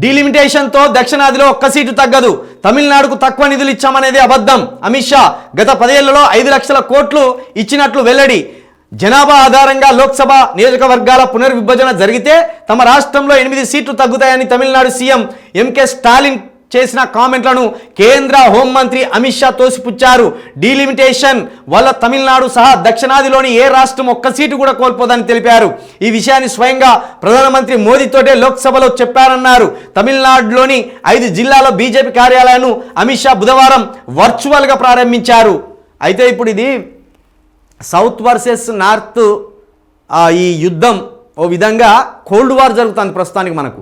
డీలిమిటేషన్తో దక్షిణాదిలో ఒక్క సీటు తగ్గదు. తమిళనాడుకు తక్కువ నిధులు ఇచ్చామనేది అబద్ధం. అమిత్ షా గత పదేళ్ళలో ఐదు లక్షల కోట్లు ఇచ్చినట్లు వెల్లడి. జనాభా ఆధారంగా లోక్సభ నియోజకవర్గాల పునర్విభజన జరిగితే తమ రాష్ట్రంలో ఎనిమిది సీట్లు తగ్గుతాయని తమిళనాడు సీఎం ఎంకే స్టాలిన్ చేసిన కామెంట్లను కేంద్ర హోంమంత్రి అమిత్ షా తోసిపుచ్చారు. డీలిమిటేషన్ వల్ల తమిళనాడు సహా దక్షిణాదిలోని ఏ రాష్ట్రం ఒక్క సీటు కూడా కోల్పోదని తెలిపారు. ఈ విషయాన్ని స్వయంగా ప్రధానమంత్రి మోదీతోటే లోక్సభలో చెప్పారన్నారు. తమిళనాడులోని ఐదు జిల్లాలో బీజేపీ కార్యాలయాలను అమిత్ షా బుధవారం వర్చువల్గా ప్రారంభించారు. అయితే ఇప్పుడు ఇది సౌత్ వర్సెస్ నార్త్ ఈ యుద్ధం ఓ విధంగా కోల్డ్ వార్ జరుగుతుంది ప్రస్తుతానికి మనకు.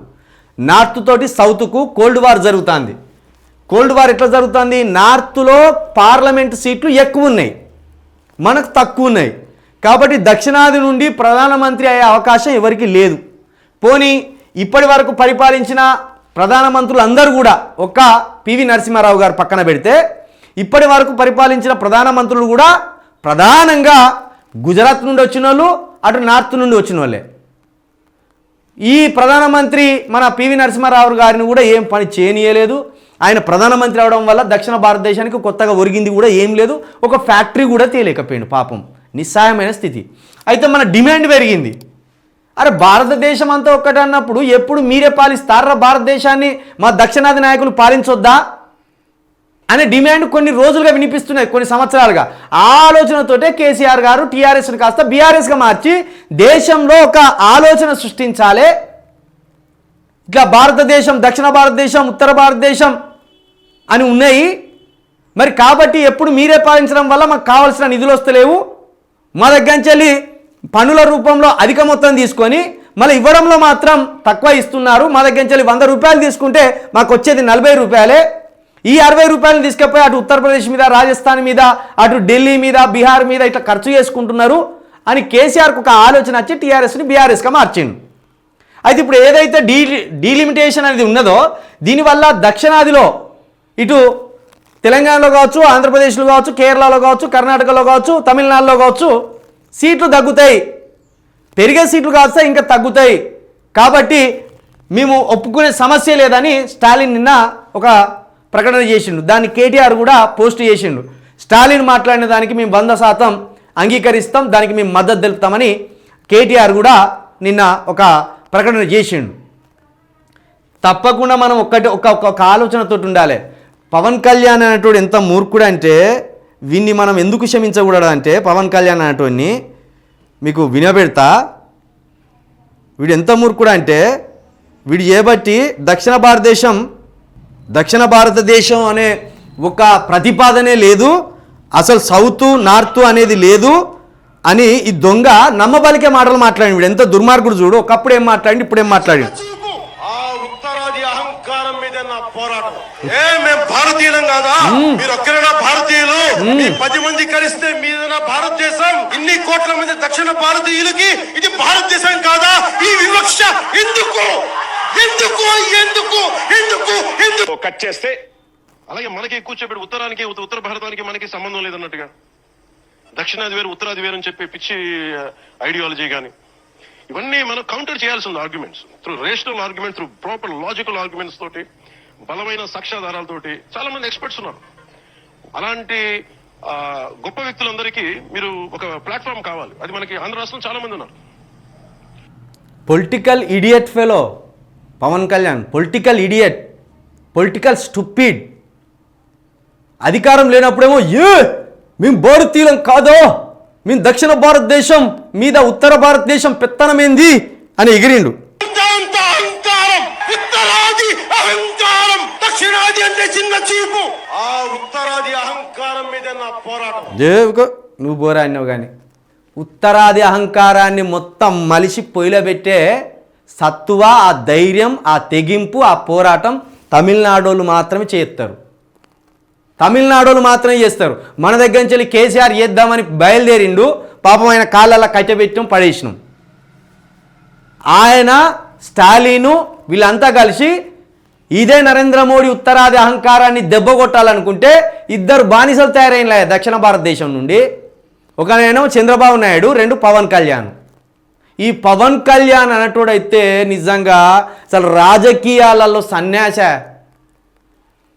నార్త్ తోటి సౌత్కు కోల్డ్ వార్ జరుగుతుంది. కోల్డ్ వార్ ఎట్లా జరుగుతుంది? నార్త్లో పార్లమెంట్ సీట్లు ఎక్కువ ఉన్నాయి. మనకు తక్కువ ఉన్నాయి. కాబట్టి దక్షిణాది నుండి ప్రధానమంత్రి అయ్యే అవకాశం ఎవరికి లేదు. పోనీ ఇప్పటి వరకు పరిపాలించిన ప్రధానమంత్రులు అందరూ కూడా ఒక్క పివి నరసింహారావు గారు పక్కన పెడితే ఇప్పటి వరకు పరిపాలించిన ప్రధానమంత్రులు కూడా ప్రధానంగా గుజరాత్ నుండి వచ్చిన వాళ్ళు అటు నార్త్ నుండి వచ్చిన వాళ్ళే ఈ ప్రధానమంత్రి మన పివి నరసింహారావు గారిని కూడా ఏం పని చేయనీయలేదు. ఆయన ప్రధానమంత్రి అవడం వల్ల దక్షిణ భారతదేశానికి కొత్తగా ఒరిగింది కూడా ఏం లేదు. ఒక ఫ్యాక్టరీ కూడా తేలేకపోయాడు పాపం. నిస్సాయమైన స్థితి. అయితే మన డిమాండ్ పెరిగింది. అరే భారతదేశం అంతా ఒక్కటన్నప్పుడు ఎప్పుడు మీరే పాలిస్తారా భారతదేశాన్ని? మా దక్షిణాది నాయకులు పాలించొద్దా? అనే డిమాండ్ కొన్ని రోజులుగా వినిపిస్తున్నాయి కొన్ని సంవత్సరాలుగా. ఆ ఆలోచనతోటే కేసీఆర్ గారు టీఆర్ఎస్ని కాస్త బీఆర్ఎస్గా మార్చి దేశంలో ఒక ఆలోచన సృష్టించాలి. ఇట్లా భారతదేశం దక్షిణ భారతదేశం ఉత్తర భారతదేశం అని ఉన్నాయి. మరి కాబట్టి ఎప్పుడు మీరే పాలించడం వల్ల మాకు కావాల్సిన నిధులు వస్తలేవు. మా దగ్గర నుంచి వెళ్ళి పన్నుల రూపంలో అధిక మొత్తం తీసుకొని మళ్ళీ ఇవ్వడంలో మాత్రం తక్కువ ఇస్తున్నారు. మా దగ్గర నుంచి వెళ్ళి వంద రూపాయలు తీసుకుంటే మాకు వచ్చేది నలభై రూపాయలే. ఈ అరవై రూపాయలు తీసుకపోయి అటు ఉత్తరప్రదేశ్ మీద రాజస్థాన్ మీద అటు ఢిల్లీ మీద బీహార్ మీద ఇట్లా ఖర్చు చేసుకుంటున్నారు అని కేసీఆర్కు ఒక ఆలోచన వచ్చి టీఆర్ఎస్ని బీఆర్ఎస్గా మార్చిండు. అయితే ఇప్పుడు ఏదైతే డీ డీలిమిటేషన్ అనేది ఉన్నదో దీనివల్ల దక్షిణాదిలో ఇటు తెలంగాణలో కావచ్చు ఆంధ్రప్రదేశ్లో కావచ్చు కేరళలో కావచ్చు కర్ణాటకలో కావచ్చు తమిళనాడులో కావచ్చు సీట్లు తగ్గుతాయి. పెరిగే సీట్లు కాస్త ఇంకా తగ్గుతాయి. కాబట్టి మేము ఒప్పుకునే సమస్య లేదని స్టాలిన్ నిన్న ఒక ప్రకటన చేసిండు. దాన్ని కేటీఆర్ కూడా పోస్ట్ చేసిండు. స్టాలిన్ మాట్లాడిన దానికి మేము వంద శాతం అంగీకరిస్తాం దానికి మేము మద్దతు తెలుపుతామని కేటీఆర్ కూడా నిన్న ఒక ప్రకటన చేసిండు. తప్పకుండా మనం ఒక్కటి ఒక ఒక- ఆలోచనతో ఉండాలి. పవన్ కళ్యాణ్ అనేటోడు ఎంత మూర్ఖుడు అంటే వీన్ని మనం ఎందుకు క్షమించకూడదు అంటే పవన్ కళ్యాణ్ అనేటోడిని మీకు వినబెడతా. వీడు ఎంత మూర్ఖుడు అంటే వీడు చేపట్టి దక్షిణ భారతదేశం దక్షిణ భారతదేశం అనే ఒక ప్రతిపాదనే లేదు. అసలు సౌత్ నార్త్ అనేది లేదు అని ఈ దొంగ నమ్మబలికే మాటలు మాట్లాడి వీడు. ఎంత దుర్మార్గుడు చూడు. ఒకప్పుడు ఏం మాట్లాడి ఇప్పుడు ఏం మాట్లాడి భారతీయులం కాదా? మీరు ఒక్కరైనా భారతీయులు? పది మంది కలిస్తే భారతదేశం? ఇన్ని కోట్ల మంది దక్షిణ భారతీయులకి ఇది భారతదేశం కాదా? ఈ వివక్ష ఎందుకు? ఎందుకు? ఎందుకు? ఎందుకు? ఎందుకు? కట్ చేస్తే. అలాగే మనకి కూర్చోబెట్టి ఉత్తరానికి ఉత్త- ఉత్తర భారతానికి మనకి సంబంధం లేదన్నట్టుగా. దక్షిణాది వేరు ఉత్తరాది వేరు అని చెప్పి పిచ్చి ఐడియాలజీ కానీ ఇవన్నీ మనం కౌంటర్ చేయాల్సి ఉంది arguments through rational argument through proper logical arguments తోటి బలమైన సాక్ష్యాధారాలతోటి చాలా మంది ఎక్స్పర్ట్స్ ఉన్నారు. అలాంటి గొప్ప వ్యక్తులందరికీ మీరు ఒక ప్లాట్ఫామ్ కావాలి. అది మనకి ఆంధ్ర రాష్ట్రం చాలా మంది ఉన్నారు. Political idiot fellow Pawan Kalyan political idiot political stupid అధికారం లేనప్పుడేమో ఏ మేము భారతీయులం కాదో మేము దక్షిణ భారతదేశం మీద ఉత్తర భారతదేశం పెత్తనమేంది అని ఎగిరిండు. నువ్వు బోరా అన్నావు కానీ ఉత్తరాది అహంకారాన్ని మొత్తం మలిసి పొయ్యిలో పెట్టే సత్తువ ఆ ధైర్యం ఆ తెగింపు ఆ పోరాటం తమిళనాడోళ్ళు మాత్రమే చేస్తారు. తమిళనాడోళ్ళు మాత్రమే చేస్తారు. మన దగ్గర నుంచి వెళ్ళి కేసీఆర్ చేద్దామని బయలుదేరిండు పాపం ఆయన కాళ్ళల్లో కట్టెపెట్టాం పడేసినాం. ఆయన స్టాలిను వీళ్ళంతా కలిసి ఇదే నరేంద్ర మోడీ ఉత్తరాది అహంకారాన్ని దెబ్బ కొట్టాలనుకుంటే ఇద్దరు బానిసలు తయారైన దక్షిణ భారతదేశం నుండి. ఒకనేమో చంద్రబాబు నాయుడు రెండు పవన్ కళ్యాణ్. ఈ పవన్ కళ్యాణ్ అయితే నిజంగా అసలు రాజకీయాలలో సన్యాస.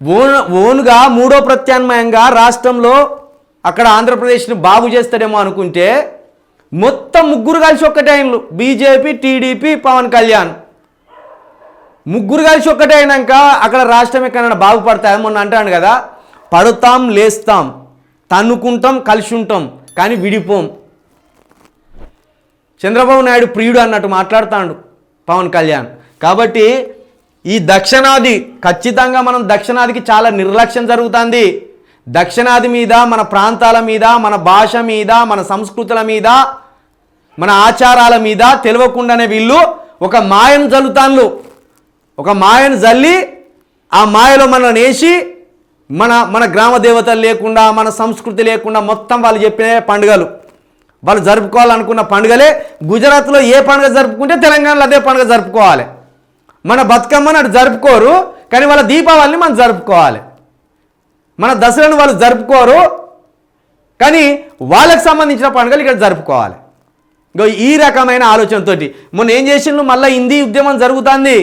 ఓన్ ఓన్గా మూడో ప్రత్యామ్నాయంగా రాష్ట్రంలో అక్కడ ఆంధ్రప్రదేశ్ని బాగు చేస్తాడేమో అనుకుంటే మొత్తం ముగ్గురు కలిసి ఒక్కటే అయినలు. BJP TDP Pawan Kalyan. ముగ్గురు కలిసి ఒక్కటే అయినాక అక్కడ రాష్ట్రం ఎక్కడైనా బాగుపడతాయి మొన్న అంటాను కదా. పడతాం లేస్తాం. తన్నుకుంటాం కలిసి ఉంటాం. కానీ విడిపోం. చంద్రబాబు నాయుడు ప్రియుడు అన్నట్టు మాట్లాడుతాడు పవన్ కళ్యాణ్. కాబట్టి ఈ దక్షిణాది ఖచ్చితంగా మనం దక్షిణాదికి చాలా నిర్లక్ష్యం జరుగుతుంది. దక్షిణాది మీద మన ప్రాంతాల మీద మన భాష మీద మన సంస్కృతుల మీద మన ఆచారాల మీద తెలియకుండానే వీళ్ళు ఒక మాయను జల్లుతాన్లు ఒక మాయను జల్లి ఆ మాయలో మనల్ని వేసి మన మన గ్రామ దేవతలు లేకుండా మన సంస్కృతి లేకుండా మొత్తం వాళ్ళు చెప్పిన పండుగలు. వాళ్ళు జరుపుకోవాలనుకున్న పండుగలే గుజరాత్లో ఏ పండుగ జరుపుకుంటే తెలంగాణలో అదే పండుగ జరుపుకోవాలి. మన బతుకమ్మను అటు జరుపుకోరు కానీ వాళ్ళ దీపావళిని మనం జరుపుకోవాలి. మన దసరాను వాళ్ళు జరుపుకోరు కానీ వాళ్ళకి సంబంధించిన పండుగలు ఇక్కడ జరుపుకోవాలి. ఇంకో ఈ రకమైన ఆలోచనతోటి మొన్న ఏం చేసిండ్రు? మళ్ళీ హిందీ ఉద్యమం జరుగుతుంది.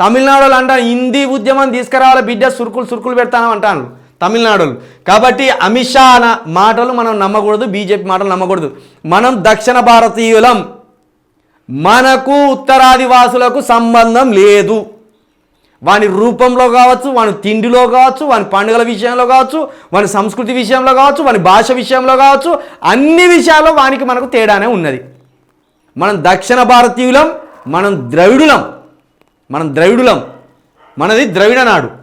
తమిళనాడులో అంటారు హిందీ ఉద్యమం తీసుకురావాలి బిడ్డ సురుకులు సురుకులు పెడతాను అంటాను తమిళనాడులు. కాబట్టి అమిత్ షా అన్న మాటలు మనం నమ్మకూడదు బీజేపీ మాటలు నమ్మకూడదు. మనం దక్షిణ భారతీయులం. మనకు ఉత్తరాదివాసులకు సంబంధం లేదు. వాని రూపంలో కావచ్చు వాని తిండిలో కావచ్చు వాని పండుగల విషయంలో కావచ్చు వాని సంస్కృతి విషయంలో కావచ్చు వాని భాష విషయంలో కావచ్చు అన్ని విషయాల్లో వానికి మనకు తేడానే ఉన్నది. మనం దక్షిణ భారతీయులం మనం ద్రవిడులం. మనం ద్రవిడులం. మనది ద్రవిడ నాడు